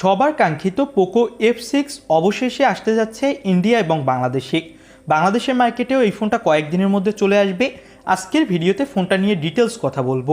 সবার কাঙ্ক্ষিত Poco F six অবশেষে আসতে যাচ্ছে ইন্ডিয়া এবং বাংলাদেশে। বাংলাদেশের মার্কেটেও এই ফোনটা কয়েকদিনের মধ্যে চলে আসবে। আজকের ভিডিওতে ফোনটা নিয়ে ডিটেলস কথা বলব।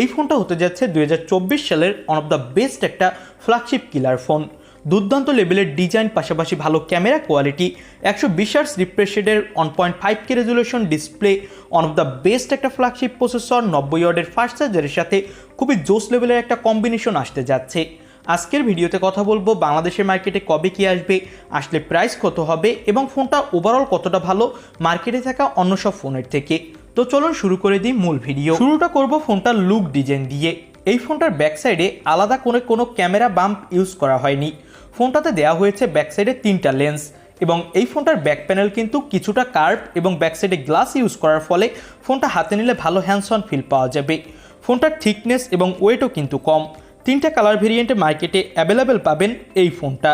এই ফোনটা হতে যাচ্ছে দু হাজার চব্বিশ সালের ওয়ান অফ দ্য বেস্ট একটা ফ্ল্যাগশিপ কিলার ফোন দুর্দান্ত লেভেলের ডিজাইন পাশাপাশি ভালো ক্যামেরা কোয়ালিটি একশো বিশ আর্স রিফ্রেশেডের one point five K resolution display one of the best একটা ফ্ল্যাগশিপ প্রসেসর নব্বই ওয়ার্ডের ফাস্ট চার্জারের সাথে খুবই জোস লেভেলের একটা কম্বিনেশন আসতে যাচ্ছে। আজকের ভিডিওতে কথা বলব বাংলাদেশের মার্কেটে কবে কি আসবে, আসলে প্রাইস কত হবে এবং ফোনটা ওভারঅল কতটা ভালো মার্কেটে থাকা অন্য সব ফোনের থেকে। তো চলুন শুরু করে দিই মূল ভিডিও শুরুটা করব ফোনটার লুক ডিজাইন দিয়ে। এই ফোনটার ব্যাক সাইডে আলাদা করে কোনো ক্যামেরা বাম্প ইউজ করা হয়নি। ফোনটাতে দেওয়া হয়েছে ব্যাক সাইডে তিনটা লেন্স এবং এই ফোনটার ব্যাক প্যানেল কিন্তু কিছুটা কার্ভ এবং ব্যাক সাইডে গ্লাস ইউজ করার ফলে ফোনটা হাতে নিলে ভালো হ্যান্ডস অন ফিল পাওয়া যাবে। ফোনটার থিকনেস এবং ওয়েটও কিন্তু কম। তিনটা কালার ভেরিয়েন্টে মার্কেটে অ্যাভেলেবেল পাবেন এই ফোনটা।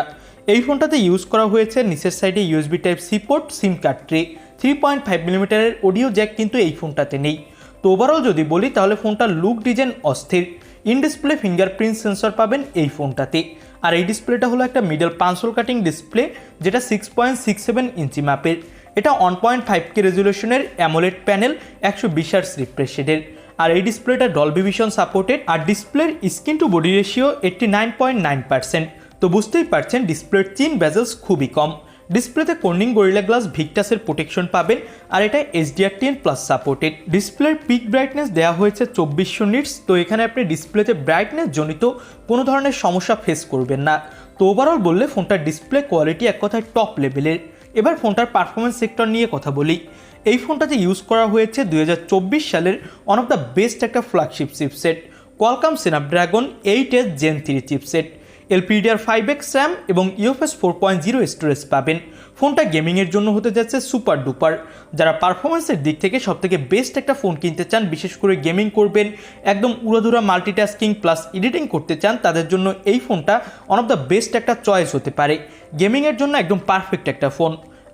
এই ফোনটাতে ইউজ করা হয়েছে নিচের সাইডে USB type C port SIM card tray three point five মিলিমিটারের অডিও জ্যাক কিন্তু এই ফোনটাতে নেই। তো ওভারঅল যদি বলি, তাহলে ফোনটার লুক ডিজাইন অস্থির। ইন ডিসপ্লে ফিঙ্গারপ্রিন্ট সেন্সর পাবেন এই ফোনটাতে। আর এই ডিসপ্লেটা হলো একটা middle punch hole cutting display যেটা six point six seven inch মাপের। এটা ওয়ান পয়েন্ট ফাইভ কে রেজুলেশনের অ্যামোলেড প্যানেল একশো বিশ আর্স রিফ্রেশেডের আর এই ডিসপ্লেটা ডলবি ভিশন সাপোর্টেড আর ডিসপ্লের screen to body ratio eighty nine point nine percent তো বুঝতেই পারছেন, ডিসপ্লের চিন ব্যাজেলস খুবই কম। ডিসপ্লেতে কর্নিং গরিলা গ্লাস ভিক্টাসের প্রোটেকশন পাবেন আর এটা এইচডিআর টেন প্লাস সাপোর্টেড ডিসপ্লের পিক ব্রাইটনেস দেওয়া হয়েছে চব্বিশশো নিটস তো এখানে আপনি ডিসপ্লেতে ব্রাইটনেস জনিত কোনো ধরনের সমস্যা ফেস করবেন না। তো ওভারঅল বললে ফোনটার ডিসপ্লে কোয়ালিটি এক কথায় টপ লেভেলের এবার ফোনটার পারফরমেন্স সেক্টর নিয়ে কথা বলি। এই ফোনটাতে ইউজ করা হয়েছে দুই হাজার চব্বিশ সালের ওয়ান অফ দ্য বেস্ট একটা flagship chipset Qualcomm Snapdragon eight S gen three chipset LPDDR five X RAM এবং UFS four point zero storage পাবেন। ফোনটা গেমিংয়ের জন্য হতে যাচ্ছে সুপার ডুপার যারা পারফরমেন্সের দিক থেকে সবথেকে বেস্ট একটা ফোন কিনতে চান, বিশেষ করে গেমিং করবেন, একদম উড়াধুরা মাল্টিটাস্কিং প্লাস এডিটিং করতে চান, তাদের জন্য এই ফোনটা ওয়ান অফ দ্য বেস্ট একটা চয়েস হতে পারে। গেমিংয়ের জন্য একদম পারফেক্ট একটা phone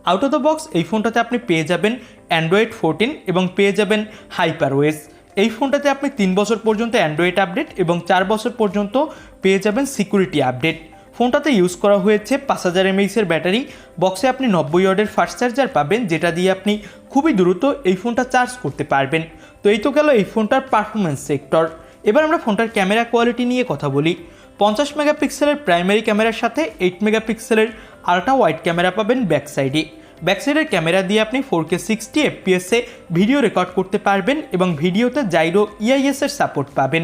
out of the box এই ফোনটাতে আপনি পেয়ে যাবেন অ্যান্ড্রয়েড ফোরটিন এবং পেয়ে যাবেন হাইপারওয়েস এই ফোনটাতে আপনি তিন বছর পর্যন্ত অ্যান্ড্রয়েড আপডেট এবং চার বছর পর্যন্ত পেয়ে যাবেন সিকিউরিটি আপডেট ফোনটাতে ইউজ করা হয়েছে পাঁচ হাজার এমএইচের ব্যাটারি বক্সে আপনি নব্বই ওয়ার্ডের ফাস্ট চার্জার পাবেন, যেটা দিয়ে আপনি খুবই দ্রুত এই ফোনটা চার্জ করতে পারবেন। তো এই তো গেল এই ফোনটার পারফরমেন্স সেক্টর এবার আমরা ফোনটার ক্যামেরা কোয়ালিটি নিয়ে কথা বলি। পঞ্চাশ মেগাপিক্সেলের প্রাইমারি ক্যামেরার সাথে এইট মেগাপিক্সেলের আল্ট্রা ওয়াইড ক্যামেরা পাবেন ব্যাক সাইডে ব্যাকসাইডের ক্যামেরা দিয়ে আপনি ফোর কে সিক্সটি এফপিএসে ভিডিও রেকর্ড করতে পারবেন এবং ভিডিওতে জাইরো ইআইএসের সাপোর্ট পাবেন।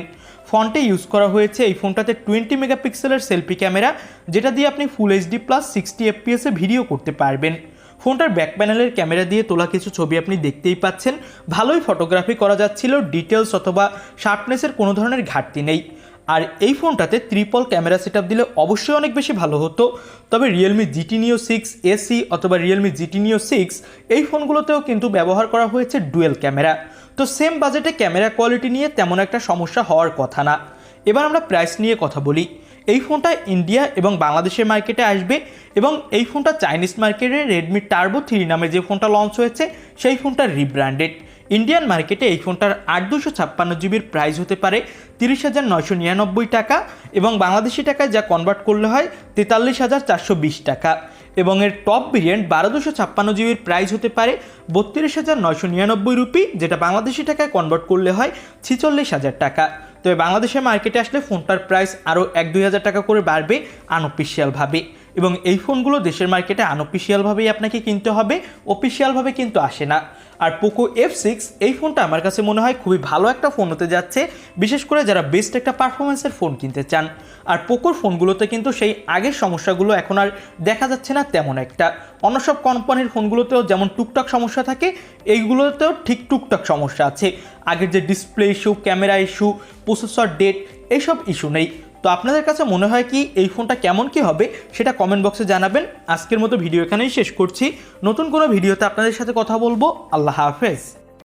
ফন্টে ইউজ করা হয়েছে এই ফোনটাতে টোয়েন্টি মেগাপিক্সেলের সেলফি ক্যামেরা যেটা দিয়ে আপনি ফুল এইচডি প্লাস সিক্সটি এফপিএসে ভিডিও করতে পারবেন। ফোনটার ব্যাক প্যানেলের ক্যামেরা দিয়ে তোলা কিছু ছবি আপনি দেখতেই পাচ্ছেন। ভালোই ফটোগ্রাফি করা যাচ্ছিল ডিটেলস অথবা শার্পনেসের কোনো ধরনের ঘাটতি নেই। আর এই ফোনটাতে ত্রিপল ক্যামেরা সেট দিলে অবশ্যই অনেক বেশি ভালো হতো। তবে Realme GT Neo six SE অথবা রিয়েলমি জিটি নিও সিক্স এই ফোনগুলোতেও কিন্তু ব্যবহার করা হয়েছে ডুয়েল ক্যামেরা তো সেম বাজেটে ক্যামেরা কোয়ালিটি নিয়ে তেমন একটা সমস্যা হওয়ার কথা না। এবার আমরা প্রাইস নিয়ে কথা বলি। এই ফোনটা ইন্ডিয়া এবং বাংলাদেশের মার্কেটে আসবে এবং এই ফোনটা চাইনিজ মার্কেটে রেডমি টার্বো থ্রি নামে যে ফোনটা লঞ্চ হয়েছে, সেই ফোনটা রিব্র্যান্ডেড ইন্ডিয়ান মার্কেটে এই ফোনটার আট দুশো ছাপ্পান্ন জিবির প্রাইস হতে পারে তিরিশ হাজার নয়শো নিরানব্বই টাকা এবং বাংলাদেশি টাকায় যা কনভার্ট করলে হয় তেতাল্লিশ হাজার চারশো বিশ টাকা। এবং এর টপ ভেরিয়েন্ট বারো দুশো ছাপ্পান্ন জিবির প্রাইস হতে পারে বত্রিশ হাজার নয়শো নিরানব্বই রুপি, যেটা বাংলাদেশি টাকায় কনভার্ট করলে হয় ছিচল্লিশ হাজার টাকা। তবে বাংলাদেশের মার্কেটে আসলে ফোনটার প্রাইস আরও এক দুই হাজার টাকা করে বাড়বে আনঅফিসিয়ালভাবে এবং এই ফোনগুলো দেশের মার্কেটে আনঅফিসিয়ালভাবেই আপনাকে কিনতে হবে অফিসিয়ালভাবে কিন্তু আসে না। আর পোকো এফ সিক্স এই ফোনটা আমার কাছে মনে হয় খুবই ভালো একটা ফোন হতে যাচ্ছে, বিশেষ করে যারা বেস্ট একটা পারফরমেন্সের ফোন কিনতে চান। আর পোকোর ফোনগুলোতে কিন্তু সেই আগের সমস্যাগুলো এখন আর দেখা যাচ্ছে না তেমন একটা। অন্য সব কোম্পানির ফোনগুলোতেও যেমন টুকটাক সমস্যা থাকে, এইগুলোতেও ঠিক টুকটাক সমস্যা আছে। আগের যে display issue camera issue processor date এইসব ইস্যু নেই। তো আপনাদের কাছে মনে হয় কি এই ফোনটা কেমন কি হবে সেটা কমেন্ট বক্সে জানাবেন। আজকের মতো ভিডিও এখানেই শেষ করছি। নতুন কোনো ভিডিওতে আপনাদের সাথে কথা বলব। আল্লাহ হাফেজ।